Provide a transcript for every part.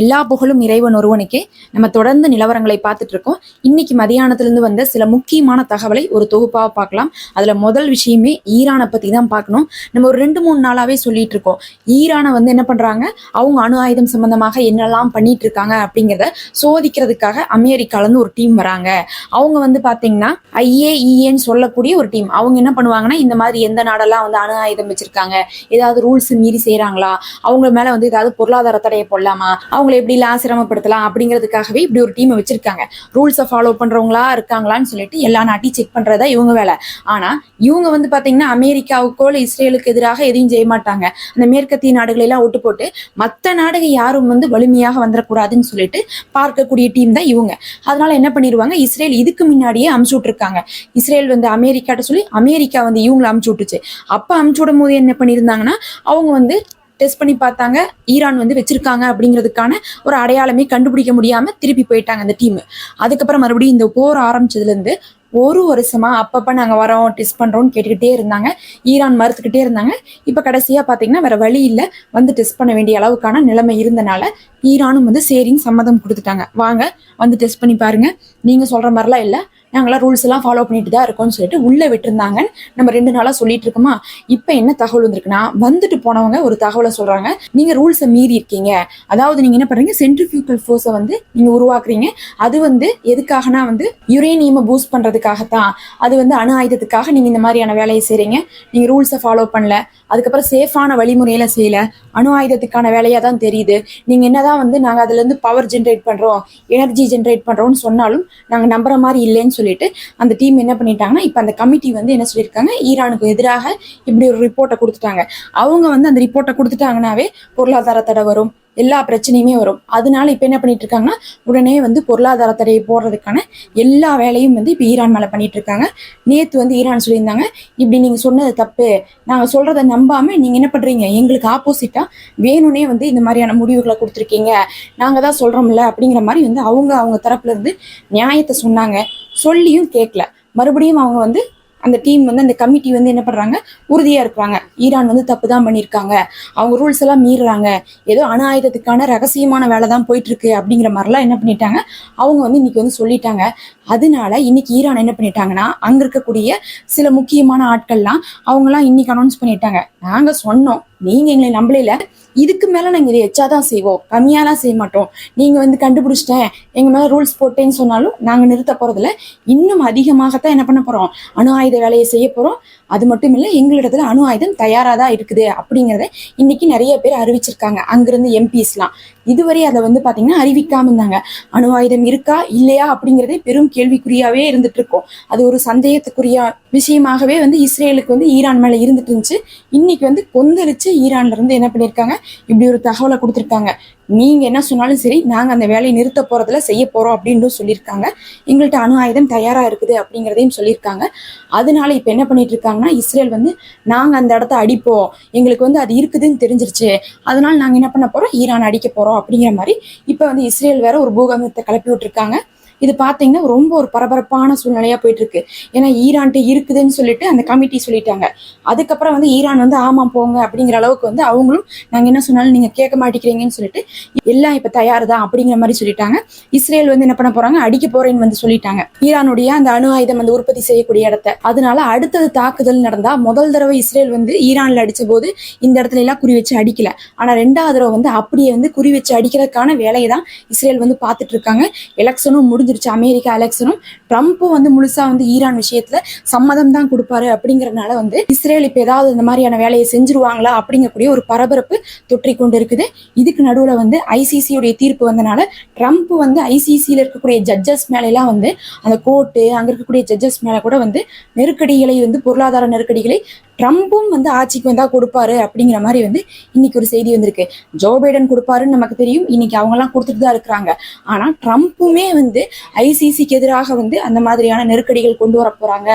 எல்லா புகழும் இறைவன் ஒருவனுக்கே. நம்ம தொடர்ந்து நிலவரங்களை பார்த்துட்டு இருக்கோம். இன்னைக்கு மதியானத்திலிருந்து வந்த சில முக்கியமான தகவலை ஒரு தொகுப்பாக பார்க்கலாம். அதுல முதல் விஷயமே ஈரானை பத்தி தான் பார்க்கணும். நம்ம ஒரு ரெண்டு மூணு நாளாவே சொல்லிட்டு இருக்கோம். ஈரானை வந்து என்ன பண்றாங்க? அவங்க அணு ஆயுதம் சம்பந்தமாக என்னெல்லாம் பண்ணிட்டு இருக்காங்க அப்படிங்கிறத சோதிக்கிறதுக்காக அமெரிக்கால இருந்து ஒரு டீம் வராங்க. அவங்க வந்து பாத்தீங்கன்னா ஐஏஇஏன்னு சொல்லக்கூடிய ஒரு டீம். அவங்க என்ன பண்ணுவாங்கன்னா இந்த மாதிரி எந்த நாடெல்லாம் வந்து அணு ஆயுதம் வச்சிருக்காங்க? ஏதாவது ரூல்ஸ் மீறி செய்றாங்களா? அவங்க மேல வந்து ஏதாவது பொருளாதார தடையை போடலாமா? அவங்களை எப்படி எல்லாம் சிரமப்படுத்தலாம் அப்படிங்கிறதுக்காகவே இப்படி ஒரு டீமை வச்சிருக்காங்க. ரூல்ஸை ஃபாலோ பண்றவங்களா இருக்காங்களான்னு சொல்லிட்டு எல்லா நாட்டையும் செக் பண்றதா இவங்க வேலை. ஆனா இவங்க வந்து பாத்தீங்கன்னா அமெரிக்காவுக்கோ இல்லை இஸ்ரேலுக்கு எதிராக எதையும் செய்ய மாட்டாங்க. அந்த மேற்கத்திய நாடுகளை எல்லாம் ஒட்டு போட்டு மற்ற நாடுகள் யாரும் வந்து வலிமையாக வந்துடக்கூடாதுன்னு சொல்லிட்டு பார்க்கக்கூடிய டீம் தான் இவங்க. அதனால என்ன பண்ணிடுவாங்க இஸ்ரேல் இதுக்கு முன்னாடியே அமுச்சு விட்டுருக்காங்க. இஸ்ரேல் வந்து அமெரிக்காட்ட சொல்லி அமெரிக்கா வந்து இவங்களை அமுச்சு விட்டுச்சு. அப்ப அமுச்சு விடும் போது என்ன பண்ணியிருந்தாங்கன்னா அவங்க வந்து டெஸ்ட் பண்ணி பார்த்தாங்க. ஈரான் வந்து வச்சிருக்காங்க அப்படிங்கிறதுக்கான ஒரு அடையாளமே கண்டுபிடிக்க முடியாம திருப்பி போயிட்டாங்க அந்த டீம். அதுக்கப்புறம் மறுபடியும் இந்த போர் ஆரம்பிச்சதுலேருந்து ஒரு வருஷமா அப்பப்ப நாங்க வரோம் டெஸ்ட் பண்றோம்னு கேட்டுக்கிட்டே இருந்தாங்க. ஈரான் மறுத்துக்கிட்டே இருந்தாங்க. இப்ப கடைசியா பாத்தீங்கன்னா வேற வழி இல்லை. வந்து டெஸ்ட் பண்ண வேண்டிய அளவுக்கான நிலைமை இருந்தனால ஈரானும் வந்து சரின்னு சம்மதம் கொடுத்துட்டாங்க. வாங்க வந்து டெஸ்ட் பண்ணி பாருங்க. நீங்க சொல்ற மாதிரிலாம் இல்லை. நாங்களாம் ரூல்ஸ் எல்லாம் ஃபாலோ பண்ணிட்டு தான் இருக்கோம்னு சொல்லிட்டு உள்ள விட்டுருந்தாங்க நம்ம ரெண்டு நாளா சொல்லிட்டு இருக்கோமா? இப்ப என்ன தகவல் வந்திருக்குன்னா வந்துட்டு போனவங்க ஒரு தகவலை சொல்றாங்க. நீங்க ரூல்ஸை மீறி இருக்கீங்க. அதாவது நீங்க என்ன பண்றீங்க? சென்ட்ரிஃபியூக்கல் ஃபோர்ஸை வந்து நீங்க உருவாக்குறீங்க. அது வந்து எதுக்காகனா வந்து யுரேனியமை பூஸ்ட் பண்றதுக்காகத்தான். அது வந்து அணு ஆயுதத்துக்காக நீங்க இந்த மாதிரியான வேலையை செய்றீங்க. நீங்க ரூல்ஸை ஃபாலோ பண்ணல. அதுக்கப்புறம் சேஃபான வழிமுறையில செய்யல. அணு ஆயுதத்துக்கான வேலையா தான் தெரியுது. நீங்க என்னதான் வந்து நாங்க அதுல இருந்து பவர் ஜென்ரேட் பண்றோம் எனர்ஜி ஜென்ரேட் பண்றோம்னு சொன்னாலும் நாங்க நம்புற மாதிரி இல்லைன்னு சொல்லிட்டு அந்த டீம் என்ன பண்ணிட்டாங்கன்னா இப்ப அந்த கமிட்டி வந்து என்ன சொல்லியிருக்காங்க ஈரானுக்கு எதிராக இப்படி ஒரு ரிப்போர்ட்டை கொடுத்துட்டாங்க. அவங்க வந்து அந்த ரிப்போர்ட்டை கொடுத்துட்டாங்கன்னாவே பொருளாதார தடை வரும். எல்லா பிரச்சனையுமே வரும். அதனால இப்போ என்ன பண்ணிட்டு இருக்காங்கன்னா உடனே வந்து பொருளாதார தடையை போடுறதுக்கான எல்லா வேலையும் வந்து இப்போ ஈரான் மேலே பண்ணிட்டு இருக்காங்க நேத்து வந்து ஈரான் சொல்லியிருந்தாங்க இப்படி நீங்க சொன்னது தப்பு. நாங்கள் சொல்கிறத நம்பாம நீங்க என்ன பண்றீங்க? எங்களுக்கு ஆப்போசிட்டா வேணும்னே வந்து இந்த மாதிரியான முடிவுகளை கொடுத்துருக்கீங்க. நாங்க தான் சொல்றோம்ல அப்படிங்கிற மாதிரி வந்து அவங்க அவங்க தரப்புல இருந்து நியாயத்தை சொன்னாங்க. சொல்லியும் கேட்கல மறுபடியும் அவங்க வந்து அந்த டீம் வந்து அந்த கமிட்டி வந்து என்ன பண்றாங்க? உறுதியா இருக்கிறாங்க. ஈரான் வந்து தப்பு தான் பண்ணியிருக்காங்க. அவங்க ரூல்ஸ் எல்லாம் மீறுறாங்க. ஏதோ அணு ஆயுதத்துக்கான ரகசியமான வேலை தான் போயிட்டு இருக்கு அப்படிங்கிற மாதிரிலாம் என்ன பண்ணிட்டாங்க? அவங்க வந்து இன்னைக்கு வந்து சொல்லிட்டாங்க. அதனால இன்னைக்கு ஈரான் என்ன பண்ணிட்டாங்கன்னா அங்க இருக்கக்கூடிய சில முக்கியமான ஆட்கள்லாம் அவங்கலாம் இன்னைக்கு அனௌன்ஸ் பண்ணிட்டாங்க. நாங்க சொன்னோம். நீங்க எங்களை நம்பலையில. இதுக்கு மேல நாங்க இதை எச்சாதான் செய்வோம். கம்மியாலாம் செய்ய மாட்டோம். நீங்க வந்து கண்டுபிடிச்சிட்டேன். எங்க மேல ரூல்ஸ் போட்டேன்னு சொன்னாலும் நாங்க நிறுத்த போறதில்ல. இன்னும் அதிகமாகத்தான் என்ன பண்ண போறோம்? அணு ஆயுத வேலையை செய்ய போறோம். அது மட்டும் இல்ல எங்களிடத்துல அணு ஆயுதம் தயாராக தான் இருக்குது அப்படிங்கறத இன்னைக்கு நிறைய பேர் அறிவிச்சிருக்காங்க. அங்கிருந்து எம்பிஸ்லாம் இதுவரை அதை வந்து பாத்தீங்கன்னா அறிவிக்காம இருந்தாங்க அணு ஆயுதம் இருக்கா? இல்லையா? அப்படிங்கறதே பெரும் கேள்விக்குறியாவே இருந்துட்டு இருக்கும் அது ஒரு சந்தேகத்துக்குரிய விஷயமாகவே வந்து இஸ்ரேலுக்கு வந்து ஈரான் மேல இருந்துட்டு இருந்துச்சு இன்னைக்கு வந்து கொந்தளிச்சு ஈரான்ல இருந்து என்ன பண்ணிருக்காங்க இப்படி ஒரு தகவலை கொடுத்திருக்காங்க. நீங்க என்ன சொன்னாலும் சரி நாங்க அந்த வேலையை நிறுத்த போறதுல செய்ய போறோம் அப்படின்னு சொல்லியிருக்காங்க. எங்கள்கிட்ட அணு ஆயுதம் தயாரா இருக்குது அப்படிங்கிறதையும் சொல்லியிருக்காங்க. அதனால இப்ப என்ன பண்ணிட்டு இருக்காங்கன்னா இஸ்ரேல் வந்து நாங்க அந்த இடத்த அடிப்போம். எங்களுக்கு வந்து அது இருக்குதுன்னு தெரிஞ்சிருச்சு. அதனால நாங்க என்ன பண்ண போறோம்? ஈரான் அடிக்க போறோம் அப்படிங்கிற மாதிரி இப்ப வந்து இஸ்ரேல் வேற ஒரு பூகம்பத்தை கிளப்பி விட்டுருக்காங்க. இது பார்த்தீங்கன்னா ரொம்ப ஒரு பரபரப்பான சூழ்நிலையா போயிட்டு இருக்கு ஏன்னா ஈரான்ட்டு இருக்குதுன்னு சொல்லிட்டு அந்த கமிட்டி சொல்லிட்டாங்க. அதுக்கப்புறம் வந்து ஈரான் வந்து ஆமா போங்க அப்படிங்கிற அளவுக்கு வந்து அவங்களும் நாங்க என்ன சொன்னாலும் நீங்க கேட்க மாட்டேங்கிறீங்கன்னு சொல்லிட்டு எல்லாம் இப்ப தயார் தான் அப்படிங்கிற மாதிரி சொல்லிட்டாங்க. இஸ்ரேல் வந்து என்ன பண்ண போறாங்க? அடிக்க போறேன்னு வந்து சொல்லிட்டாங்க. ஈரானுடைய அந்த அணு ஆயுதம் வந்து உற்பத்தி செய்யக்கூடிய இடத்த. அதனால அடுத்தது தாக்குதல் நடந்தா முதல் தடவை இஸ்ரேல் வந்து ஈரான்ல அடிச்ச போது இந்த இடத்துல எல்லாம் குறி வச்சு அடிக்கல. ஆனா ரெண்டாவது தடவை வந்து அப்படியே வந்து குறி வச்சு அடிக்கிறதுக்கான வேலையை தான் இஸ்ரேல் வந்து பார்த்துட்டு இருக்காங்க. எலெக்ஷனும் தெரிஞ்சிருச்சு அமெரிக்கா அலெக்ஸனும் ட்ரம்ப்பும் வந்து முழுசா வந்து ஈரான் விஷயத்துல சம்மதம் தான் கொடுப்பாரு அப்படிங்கறதுனால வந்து இஸ்ரேல் இப்ப ஏதாவது இந்த மாதிரியான வேலையை செஞ்சிருவாங்களா அப்படிங்கக்கூடிய ஒரு பரபரப்பு தொற்றி கொண்டு இருக்குது இதுக்கு நடுவுல வந்து ஐசிசியுடைய தீர்ப்பு வந்தனால ட்ரம்ப் வந்து ஐசிசியில இருக்கக்கூடிய ஜட்ஜஸ் மேலாம் எல்லாம் வந்து அந்த கோர்ட்டு அங்க இருக்கக்கூடிய ஜட்ஜஸ் மேல கூட வந்து நெருக்கடிகளை வந்து பொருளாதார நெருக்கடிகளை ட்ரம்ப்பும் வந்து ஆட்சிக்கு வந்தா கொடுப்பாரு அப்படிங்கிற மாதிரி வந்து இன்னைக்கு ஒரு செய்தி வந்திருக்கு. ஜோ பைடன் கொடுப்பாருன்னு நமக்கு தெரியும். இன்னைக்கு அவங்க எல்லாம் கொடுத்துட்டு தான் இருக்கிறாங்க. ஆனா ட்ரம்ப்புமே வந்து ஐசிசிக்கு எதிராக வந்து அந்த மாதிரியான நெருக்கடிகள் கொண்டு வர போறாங்க.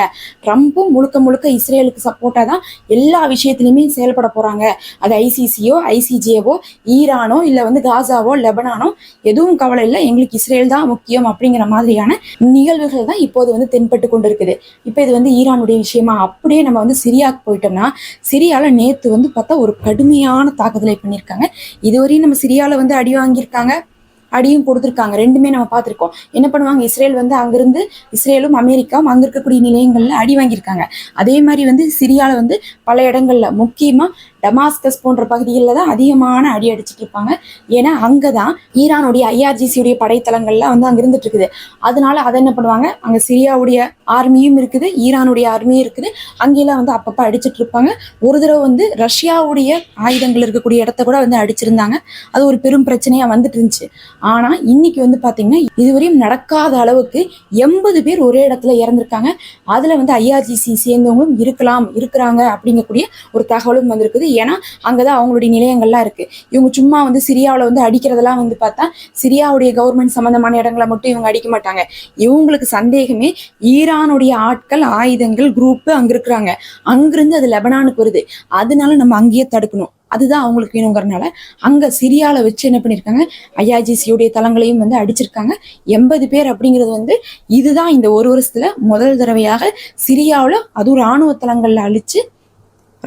ட்ரம்ப்பும் முழுக்க முழுக்க இஸ்ரேலுக்கு சப்போர்ட்டா தான் எல்லா விஷயத்திலுமே செயல்பட போறாங்க. அது ஐசிசியோ ஐசிஜேவோ ஈரானோ இல்ல வந்து காசாவோ லெபனானோ எதுவும் கவலை இல்லை. எங்களுக்கு இஸ்ரேல் தான் முக்கியம் அப்படிங்கிற மாதிரியான நிகழ்வுகள் தான் இப்போது வந்து தென்பட்டு கொண்டிருக்குது. இப்போ இது வந்து ஈரானுடைய விஷயமா? அப்படியே நம்ம வந்து சிரியாக்கு போய் போயிட்டோம்னா சிரியால நேத்து வந்து பார்த்தா ஒரு கடுமையான தாக்குதலை பண்ணியிருக்காங்க. இதுவரையும் நம்ம சிரியால வந்து அடி வாங்கியிருக்காங்க அடியும் கொடுத்துருக்காங்க. ரெண்டுமே நம்ம பார்த்துருக்கோம். என்ன பண்ணுவாங்க? இஸ்ரேல் வந்து அங்கிருந்து இஸ்ரேலும் அமெரிக்காவும் அங்க இருக்கக்கூடிய நிலையங்கள்ல அடி வாங்கியிருக்காங்க. அதே மாதிரி வந்து சிரியால வந்து பல இடங்கள்ல முக்கியமா டமாஸ்கஸ் போன்ற பகுதிகளில் தான் அதிகமான அடி அடிச்சுட்டு இருப்பாங்க. ஏன்னா அங்கே தான் ஈரானுடைய ஐஆர்ஜிசியுடைய படைத்தளங்கள்லாம் வந்து அங்கே இருந்துட்டு இருக்குது. அதனால அதை என்ன பண்ணுவாங்க? அங்கே சிரியாவுடைய ஆர்மியும் இருக்குது ஈரானுடைய ஆர்மியும் இருக்குது. அங்கெல்லாம் வந்து அப்பப்போ அடிச்சிட்டு இருப்பாங்க. ஒரு தடவை வந்து ரஷ்யாவுடைய ஆயுதங்கள் இருக்கக்கூடிய இடத்த கூட வந்து அடிச்சிருந்தாங்க. அது ஒரு பெரும் பிரச்சனையாக வந்துட்டு இருந்துச்சு. ஆனால் இன்னைக்கு வந்து பார்த்தீங்கன்னா இதுவரையும் நடக்காத அளவுக்கு எண்பது பேர் ஒரே இடத்துல இறந்துருக்காங்க. அதில் வந்து ஐஆர்ஜிசி சேர்ந்தவங்களும் இருக்கலாம் இருக்கிறாங்க அப்படிங்கக்கூடிய ஒரு தகவலும் வந்திருக்குது. ஏன்னா அங்கே தான் அவங்களுடைய நிலையங்கள்லாம் இருக்குது இவங்க சும்மா வந்து சிரியாவில் வந்து அடிக்கிறதெல்லாம் வந்து பார்த்தா சிரியாவுடைய கவர்மெண்ட் சம்மந்தமான இடங்களை மட்டும் இவங்க அடிக்க மாட்டாங்க. இவங்களுக்கு சந்தேகமே ஈரானுடைய ஆட்கள் ஆயுதங்கள் குரூப்பு அங்கே இருக்கிறாங்க. அங்கிருந்து அது லெபனானுக்கு வருது. அதனால நம்ம அங்கேயே தடுக்கணும். அதுதான் அவங்களுக்கு வேணுங்கிறனால அங்க சிரியாவில் வச்சு என்ன பண்ணிருக்காங்க ஐஆர்ஜிசியுடைய தளங்களையும் வந்து அடிச்சிருக்காங்க. எண்பது பேர் அப்படிங்கிறது வந்து இதுதான் இந்த ஒரு வருஷத்துல முதல் தடவையாக சிரியாவில் அதுவும் ராணுவ தளங்கள்ல அழிச்சு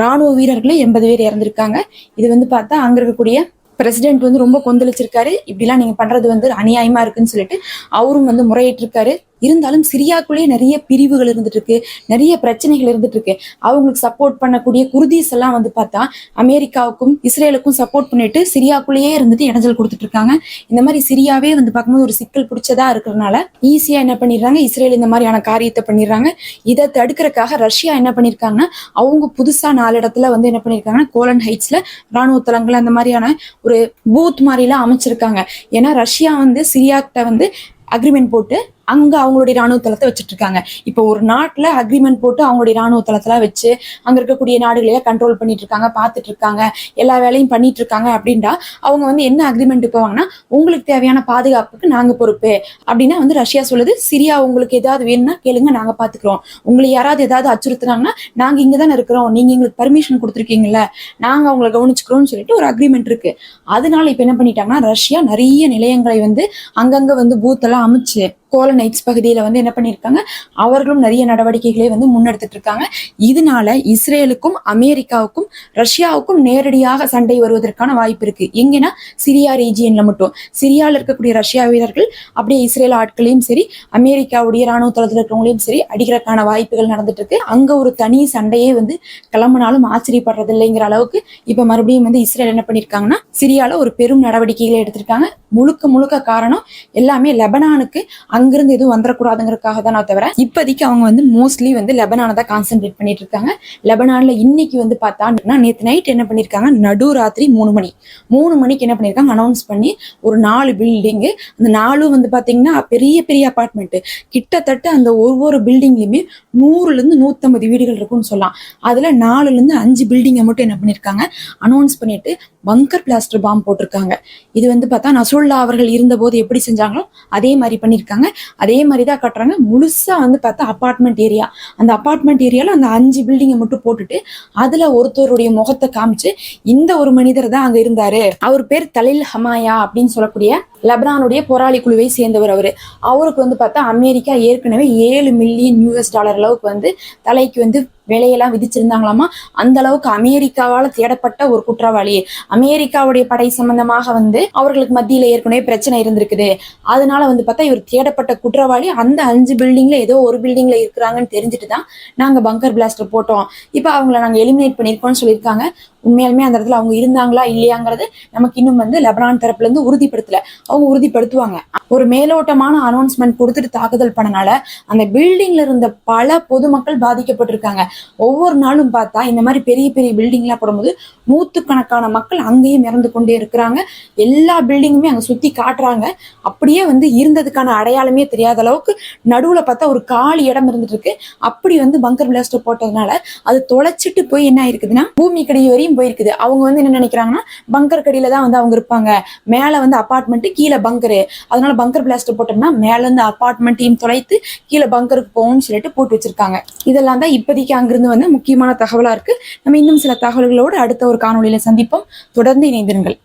ராணுவ வீரர்களே எண்பது பேர் இறந்திருக்காங்க. இது வந்து பார்த்தா அங்க இருக்கக்கூடிய பிரசிடென்ட் வந்து ரொம்ப கொந்தளிச்சிருக்காரு. இப்படிலாம் நீங்க பண்றது வந்து அநியாயமா இருக்குன்னு சொல்லிட்டு அவரும் வந்து முறையிட்டிருக்காரு. இருந்தாலும் சிரியாக்குள்ளேயே நிறைய பிரிவுகள் இருந்துட்டு இருக்கு நிறைய பிரச்சனைகள் இருந்துட்டு இருக்கு அவங்களுக்கு சப்போர்ட் பண்ணக்கூடிய குர்தீஸ் எல்லாம் வந்து பார்த்தா அமெரிக்காவுக்கும் இஸ்ரேலுக்கும் சப்போர்ட் பண்ணிட்டு சிரியாக்குள்ளேயே இருந்துட்டு இடைஞ்சல் கொடுத்துட்டு இருக்காங்க இந்த மாதிரி சிரியாவே வந்து பார்க்கும்போது ஒரு சிக்கல் பிடிச்சதா இருக்கிறதுனால ஈஸியா என்ன பண்ணிடுறாங்க இஸ்ரேல் இந்த மாதிரியான காரியத்தை பண்ணிடுறாங்க. இதை தடுக்கிறதுக்காக ரஷ்யா என்ன பண்ணிருக்காங்கன்னா அவங்க புதுசா நாலு இடத்துல வந்து என்ன பண்ணிருக்காங்கன்னா கோலன் ஹைட்ஸ்ல ராணுவ தளங்கள் அந்த மாதிரியான ஒரு பூத் மாதிரிலாம் அமைச்சிருக்காங்க. ஏன்னா ரஷ்யா வந்து சிரியாக்கிட்ட வந்து அக்ரிமெண்ட் போட்டு அங்க அவங்களுடைய ராணுவ தளத்தை வச்சுட்டு இருக்காங்க இப்போ ஒரு நாட்டுல அக்ரிமெண்ட் போட்டு அவங்களுடைய ராணுவ தளத்தெல்லாம் வச்சு அங்க இருக்கக்கூடிய நாடுகளையே கண்ட்ரோல் பண்ணிட்டு இருக்காங்க பார்த்துட்டு இருக்காங்க எல்லா வேலையும் பண்ணிட்டு இருக்காங்க அப்படின்டா அவங்க வந்து என்ன அக்ரிமெண்ட் போவாங்கன்னா உங்களுக்கு தேவையான பாதுகாப்புக்கு நாங்க பொறுப்பு. அப்படின்னா வந்து ரஷ்யா சொல்லுது சிரியா உங்களுக்கு ஏதாவது வேணும்னா கேளுங்க நாங்க பாத்துக்கிறோம் உங்களை யாராவது ஏதாவது அச்சுறுத்துனாங்கன்னா நாங்க இங்க தானே இருக்கிறோம். நீங்க எங்களுக்கு பர்மிஷன் கொடுத்துருக்கீங்கல்ல. நாங்க அவங்களை கவனிச்சுக்கிறோம்னு சொல்லிட்டு ஒரு அக்ரிமெண்ட் இருக்கு. அதனால இப்ப என்ன பண்ணிட்டாங்கன்னா ரஷ்யா நிறைய நிலையங்களை வந்து அங்கங்க வந்து பூத்தெல்லாம் அமைச்சு கோலனைட்ஸ் பகுதியில் வந்து என்ன பண்ணியிருக்காங்க அவர்களும் நிறைய நடவடிக்கைகளை வந்து முன்னெடுத்துட்டு இருக்காங்க இதனால இஸ்ரேலுக்கும் அமெரிக்காவுக்கும் ரஷ்யாவுக்கும் நேரடியாக சண்டை வருவதற்கான வாய்ப்பு இருக்கு. எங்கன்னா சிரியா ரீஜியன்ல மட்டும். சிரியாவில் இருக்கக்கூடிய ரஷ்யா வீரர்கள் அப்படியே இஸ்ரேல் ஆட்களையும் சரி அமெரிக்காவுடைய ராணுவ தளத்தில் இருக்கிறவங்களையும் சரி அடிக்கிறதுக்கான வாய்ப்புகள் நடந்துட்டு இருக்கு அங்க ஒரு தனி சண்டையே வந்து கிளம்பினாலும் ஆச்சரியப்படுறது இல்லைங்கிற அளவுக்கு இப்ப மறுபடியும் வந்து இஸ்ரேல் என்ன பண்ணிருக்காங்கன்னா சிரியால ஒரு பெரும் நடவடிக்கைகளை எடுத்திருக்காங்க. முழுக்க முழுக்க காரணம் எல்லாமே லெபனானுக்கு. அங்கிருந்து எதுவும் வந்துடக்கூடாதுங்கிறதுக்காக தான் நான் தவிர இப்போதைக்கு அவங்க வந்து மோஸ்ட்லி வந்து லெபனானை தான் கான்சென்ட்ரேட் பண்ணிட்டு இருக்காங்க லெபனானில் இன்னைக்கு வந்து பார்த்தா நேற்று நைட் என்ன பண்ணியிருக்காங்க நடு ராத்திரி மூணு மணி. மூணு மணிக்கு என்ன பண்ணியிருக்காங்க அனௌன்ஸ் பண்ணி ஒரு நாலு பில்டிங்கு அந்த நாலும் வந்து பார்த்தீங்கன்னா பெரிய பெரிய அப்பார்ட்மெண்ட்டு கிட்டத்தட்ட அந்த ஒவ்வொரு பில்டிங்லையுமே நூறுலேருந்து நூற்றம்பது வீடுகள் இருக்கும்னு சொல்லலாம். அதில் நாலுலேருந்து அஞ்சு பில்டிங்கை மட்டும் என்ன பண்ணியிருக்காங்க அனௌன்ஸ் பண்ணிட்டு பங்கர் பிளாஸ்டர் பாம்பு போட்டிருக்காங்க. இது வந்து பார்த்தா நசுல்லா அவர்கள் இருந்தபோது எப்படி செஞ்சாங்களோ அதே மாதிரி பண்ணியிருக்காங்க அதே மாதிரி தான் கட்டுறாங்க. முழுசா வந்து பார்த்தா அப்பார்ட்மெண்ட் ஏரியா அந்த அப்பார்ட்மெண்ட் ஏரியால அந்த அஞ்சு பில்டிங்கை மட்டும் போட்டுட்டு அதுல ஒருத்தருடைய முகத்தை காமிச்சு இந்த ஒரு மனிதர் தான் அங்க இருந்தாரு. அவர் பேர் தலில் ஹமாயா அப்படின்னு சொல்லக்கூடிய லெபனானுடைய போராளி குழுவை சேர்ந்தவர் அவரு. அவருக்கு வந்து பார்த்தா அமெரிக்கா ஏற்கனவே ஏழு மில்லியன் யூஎஸ் டாலர் அளவுக்கு வந்து தலைக்கு வந்து விலையெல்லாம் விதிச்சிருந்தாங்களாமா? அந்த அளவுக்கு அமெரிக்காவால தேடப்பட்ட ஒரு குற்றவாளி. அமெரிக்காவுடைய படை சம்பந்தமாக வந்து அவர்களுக்கு மத்தியில ஏற்கனவே பிரச்சனை இருந்திருக்குது. அதனால வந்து பார்த்தா இவர் தேடப்பட்ட குற்றவாளி அந்த அஞ்சு பில்டிங்ல ஏதோ ஒரு பில்டிங்ல இருக்கிறாங்கன்னு தெரிஞ்சுட்டு தான் நாங்க பங்கர் பிளாஸ்டர் போட்டோம். இப்போ அவங்கள நாங்க எலிமினேட் பண்ணியிருக்கோம்னு சொல்லியிருக்காங்க. உண்மையாலுமே அந்த இடத்துல அவங்க இருந்தாங்களா இல்லையாங்கிறது நமக்கு இன்னும் வந்து லெபனான் தரப்புல இருந்து உறுதிப்படுத்தல. அவங்க உறுதிப்படுத்துவாங்க. ஒரு மேலோட்டமான அனௌன்ஸ்மெண்ட் கொடுத்துட்டு தாக்குதல் பண்ணனால அந்த பில்டிங்ல இருந்த பல பொதுமக்கள் பாதிக்கப்பட்டிருக்காங்க. ஒவ்வொரு நாளும் பார்த்தா இந்த மாதிரி பெரிய பெரிய பில்டிங்லாம் போடும்போது நூற்றுக்கணக்கான மக்கள் அங்கேயும் இறந்து கொண்டே இருக்கிறாங்க. எல்லா பில்டிங்குமே அங்கே சுற்றி காட்டுறாங்க. அப்படியே வந்து இருந்ததுக்கான அடையாளமே தெரியாத அளவுக்கு நடுவில் பார்த்தா ஒரு காலி இடம் இருந்துட்டு இருக்கு அப்படி வந்து பங்கர் பிளாஸ்டர் போட்டதுனால அது தொலைச்சிட்டு போய் என்ன ஆயிருக்குதுன்னா பூமி கடி வரையும் போயிருக்குது. அவங்க வந்து என்ன நினைக்கிறாங்கன்னா பங்கர் கடியில தான் வந்து அவங்க இருப்பாங்க. மேலே வந்து அப்பார்ட்மெண்ட் கீழே பங்கரு அதனால பங்கர் பிளாஸ்டர் போட்டோம்னா மேல இருந்து அப்பார்ட்மெண்ட்டையும் தொலைத்து கீழே பங்கருக்கு போகும்னு சொல்லிட்டு போட்டு வச்சிருக்காங்க. இதெல்லாம் தான் இப்போதைக்கு அங்கிருந்து வந்த முக்கியமான தகவலா இருக்கு. நம்ம இன்னும் சில தகவல்களோடு அடுத்த ஒரு காணொளியில சந்திப்போம். தொடர்ந்து இணைந்திருங்கள்.